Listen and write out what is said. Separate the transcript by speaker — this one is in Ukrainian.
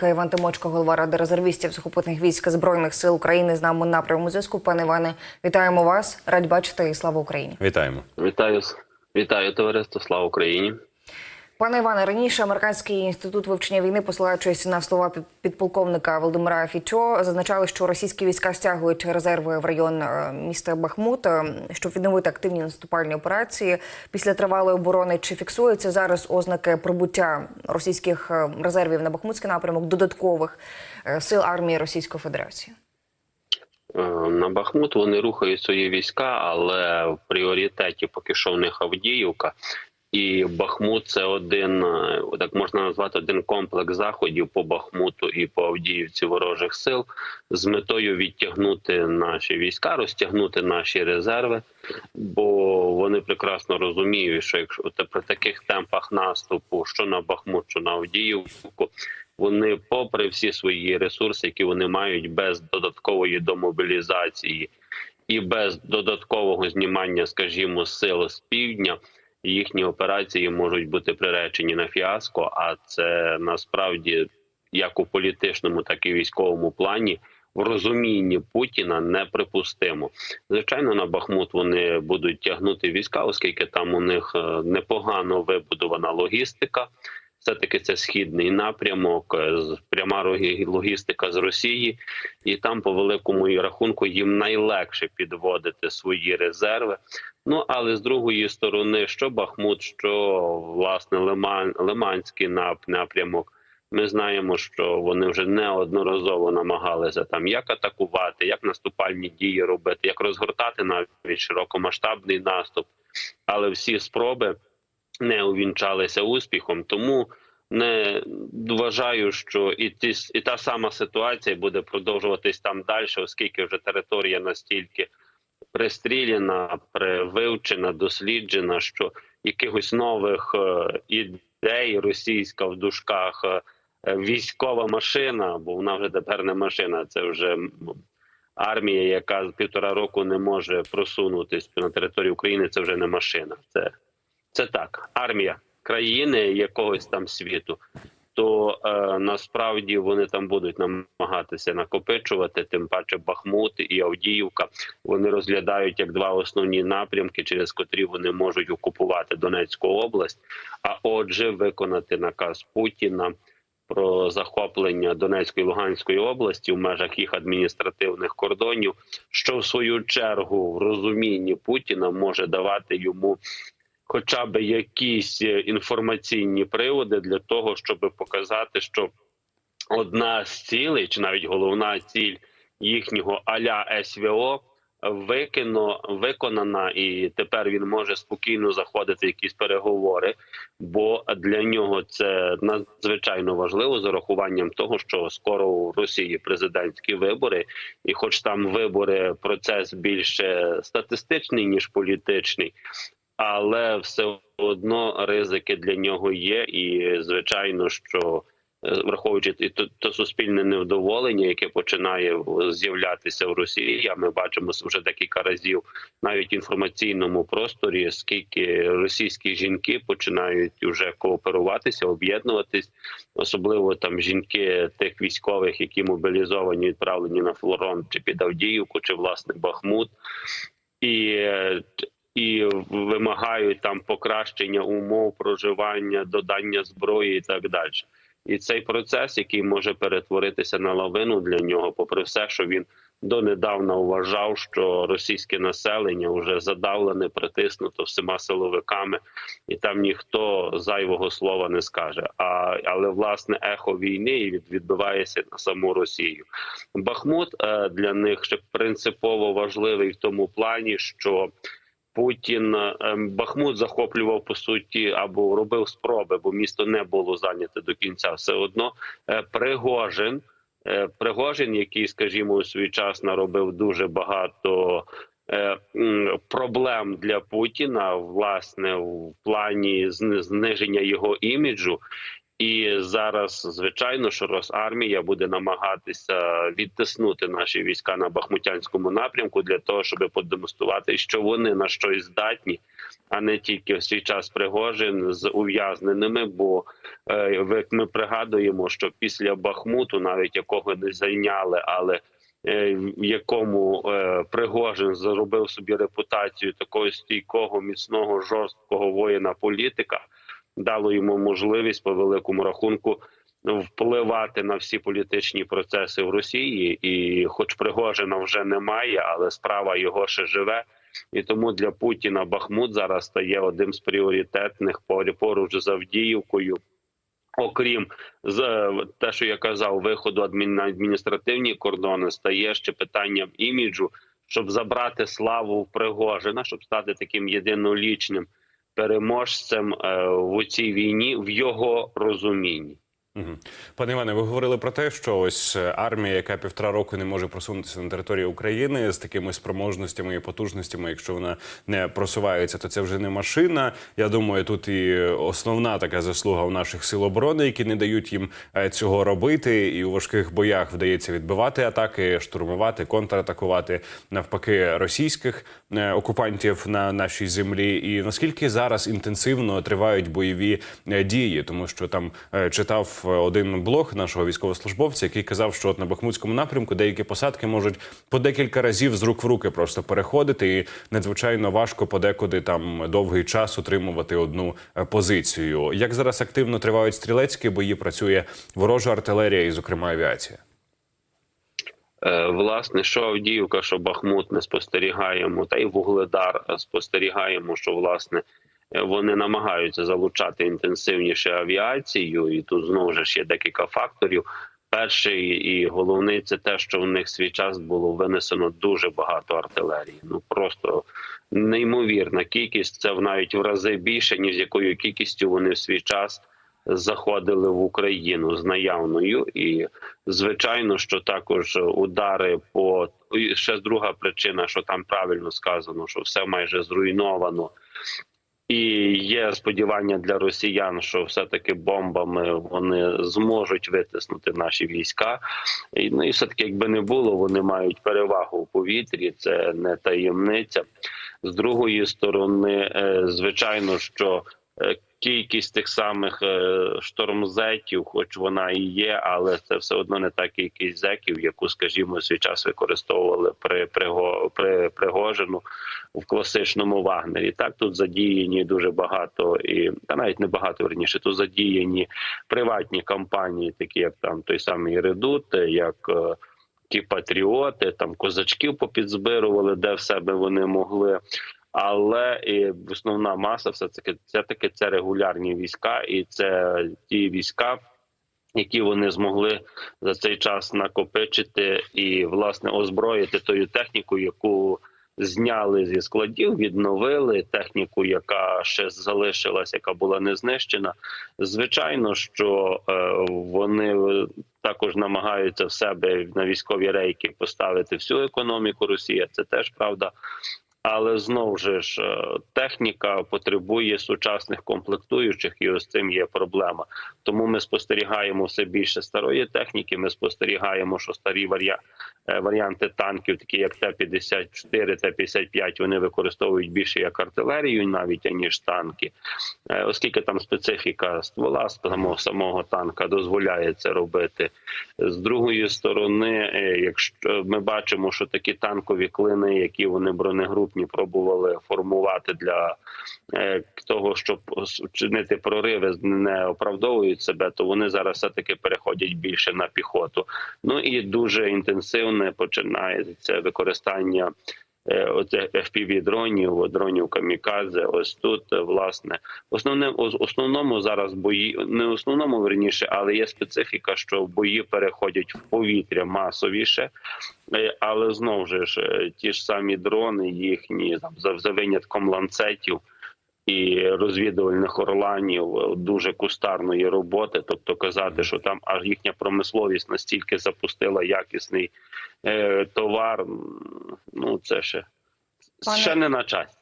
Speaker 1: полковник Іван Тимочко, голова ради резервістів сухопутних військ збройних сил України з нами на прямому зв'язку. Пане Іване, вітаємо вас. Радь бачити і слава Україні.
Speaker 2: Вітаємо.
Speaker 3: Вітаю, вітаю товариство. Слава Україні.
Speaker 1: Пане Іване, раніше американський інститут вивчення війни, посилаючись на слова під- підполковника Володимира Фічо, зазначали, що російські війська стягують резерви в район е, міста Бахмут, е, щоб відновити активні наступальні операції. Після тривалої оборони чи фіксуються зараз ознаки прибуття російських е, резервів на Бахмутський напрямок додаткових сил армії Російської Федерації?
Speaker 3: На Бахмут вони рухають свої війська, але в пріоритеті поки що в них Авдіївка. І Бахмут це один, е, так можна назвати, один комплекс заходів по Бахмуту і по Авдіївці ворожих сил з метою відтягнути наші війська, розтягнути наші резерви, бо вони прекрасно розуміють, що якщо при таких темпах наступу, що на Бахмут, що на Авдіївку, вони, попри всі свої ресурси, які вони мають без додаткової домобілізації і без додаткового знімання, скажімо, сил з півдня, їхні операції можуть бути приречені на фіаско. А це насправді як у політичному, так і військовому плані. В розумінні Путіна неприпустимо. Звичайно, на Бахмут вони будуть тягнути війська, оскільки там у них е, непогано вибудована логістика. Все таки це східний напрямок, е, пряма логістика з Росії, і там, по великому рахунку, їм найлегше підводити свої резерви. Ну але з другої сторони, що Бахмут, що власне Лиман, Лиманський нап- напрямок. Ми знаємо, що вони вже неодноразово намагалися там як атакувати, як наступальні дії робити, як розгортати навіть широкомасштабний наступ. Але всі спроби не увінчалися успіхом. Тому не вважаю, що і ті і та сама ситуація буде продовжуватись там далі, оскільки вже територія настільки пристріляна, вивчена, досліджена, що якихось нових е, ідей російська в дужках е, військова машина, бо вона вже тепер не машина, це вже армія, яка з півтора року не може просунутись на територію України. Це вже не машина. Це, це так, армія країни якогось там світу. То е, насправді вони там будуть намагатися накопичувати. Тим паче Бахмут і Авдіївка вони розглядають як два основні напрямки, через котрі вони можуть окупувати Донецьку область. А отже, виконати наказ Путіна про захоплення Донецької Луганської області в межах їх адміністративних кордонів, що в свою чергу в розумінні Путіна може давати йому хоча б якісь е, інформаційні приводи для того, щоб показати, що одна з цілей, чи навіть головна ціль їхнього аля СВО викино виконана, і тепер він може спокійно заходити в якісь переговори, бо для нього це надзвичайно важливо з урахуванням того, що скоро у Росії президентські вибори, і, хоч там вибори процес більше статистичний ніж політичний, але все одно ризики для нього є, і звичайно, що е, враховуючи і то, суспільне невдоволення, яке починає з'являтися в Росії, а ми бачимо вже декілька разів навіть в інформаційному просторі, скільки російські жінки починають вже кооперуватися, об'єднуватись, особливо там жінки тих військових, які мобілізовані, відправлені на флорон чи під Авдіївку, чи власне Бахмут. І е, і вимагають там покращення умов проживання, додання зброї і так далі. І цей процес, який може перетворитися на лавину для нього, попри все, що він донедавна вважав, що російське населення вже задавлене, притиснуто всіма силовиками, і там ніхто зайвого слова не скаже. А але власне ехо війни від- відбивається на саму Росію. Бахмут е, для них ще принципово важливий в тому плані, що Путін ем, Бахмут захоплював по суті або робив спроби, бо місто не було зайняте до кінця. Все одно Е, Пригожин, е, Пригожин, який, скажімо, у свій час наробив дуже багато. е, Проблем для Путіна власне в плані зни- зниження його іміджу, І зараз, звичайно, що Росармія буде намагатися відтиснути наші війська на Бахмутянському напрямку для того, щоб продемонструвати, що вони на щось здатні, а не тільки в свій час Пригожин з ув'язненими. Бо е, ми пригадуємо, що після Бахмуту, навіть якого не зайняли, але е, якому е, Пригожин заробив собі репутацію такого стійкого, міцного, жорсткого воїна політика, дало йому можливість по великому рахунку впливати на всі політичні процеси в Росії. І, хоч Пригожина вже немає, але справа його ще живе. І тому для Путіна Бахмут зараз стає одним з пріоритетних поруч з Авдіївкою. Окрім з те, що я казав, виходу на адміністративні кордони, стає ще питанням іміджу, щоб забрати славу в Пригожина, щоб стати таким єдинолічним переможцем е, в цій війні в його розумінні.
Speaker 2: Пане Іване, ви говорили про те, що ось е, армія, яка півтора року не може просунутися на територію України з такими спроможностями і потужностями, якщо вона не просувається, то це вже не машина. Я думаю, тут і основна така заслуга у наших сил оборони, які не дають їм е, цього робити, і у важких боях вдається відбивати атаки, штурмувати, контратакувати навпаки російських е, окупантів на нашій землі. І наскільки зараз інтенсивно тривають бойові дії, тому що там е, читав один блог нашого військовослужбовця, який казав, що от на Бахмутському напрямку деякі посадки можуть по декілька разів з рук в руки просто переходити, і надзвичайно важко подекуди там довгий час утримувати одну е, позицію. Як зараз активно тривають стрілецькі бої, працює ворожа артилерія і, зокрема, авіація.
Speaker 3: Е, Власне, що Авдіївка, що Бахмут ми спостерігаємо, та й Вугледар е, спостерігаємо, що власне вони намагаються залучати інтенсивніше авіацію, і тут знову ж є декілька факторів. Перший і головний це те, що в них свій час було винесено дуже багато артилерії. Ну просто неймовірна кількість. Це навіть в рази більше, ніж якою кількістю вони в свій час заходили в Україну з наявною, і звичайно, що також удари по ще друга причина, що там правильно сказано, що все майже зруйновано. І є сподівання для росіян, що все-таки бомбами вони зможуть витиснути наші війська. І, ну і все таки, якби не було, вони мають перевагу у повітрі. Це не таємниця. З другої сторони, е, звичайно, що е, кількість тих самих е, штормзетів, хоч вона і є, але це все одно не та кількість зеків, яку, скажімо, свій час використовували при, при Пригожину в класичному Вагнері. Так тут задіяні дуже багато і та навіть не багато верніше. Тут задіяні приватні компанії, такі як там той самий Редут, як е, ті патріоти, там козачків попідзбирували, де в себе вони могли. Але і основна маса все таки це таки це регулярні війська, і це ті війська, які вони змогли за цей час накопичити і власне озброїти тою технікою, яку зняли зі складів, відновили техніку, яка ще залишилась, яка була не знищена. Звичайно, що е, вони також намагаються в себе на військові рейки поставити всю економіку Росії. Це теж правда. Але знову ж е, техніка потребує сучасних комплектуючих, і ось цим є проблема. Тому ми спостерігаємо все більше старої техніки. Ми спостерігаємо, що старі е, варіанти танків, такі як Т-54, Т-55, вони використовують більше як артилерію, навіть аніж танки, Е, оскільки там специфіка ствола самого самого танка дозволяє це робити. З другої сторони, якщо ми бачимо, що такі танкові клини, які вони бронегрупні пробували формувати для е, того, щоб чинити прориви, не оправдовують себе, то вони зараз все таки переходять більше на піхоту. Ну і дуже інтенсивне починається використання. Е, Оце fpv дронів, дронів камікадзе. Ось тут е, власне основним основному зараз бої не основному верніше, але є специфіка, що бої переходять в повітря масовіше, Е, але знову ж ті ж самі дрони, їхні за, за винятком ланцетів. І розвідувальних орланів е, дуже кустарної роботи, тобто казати, що там аж їхня промисловість настільки запустила якісний е, товар. Ну це ще,
Speaker 1: Пане-
Speaker 3: ще не на часі.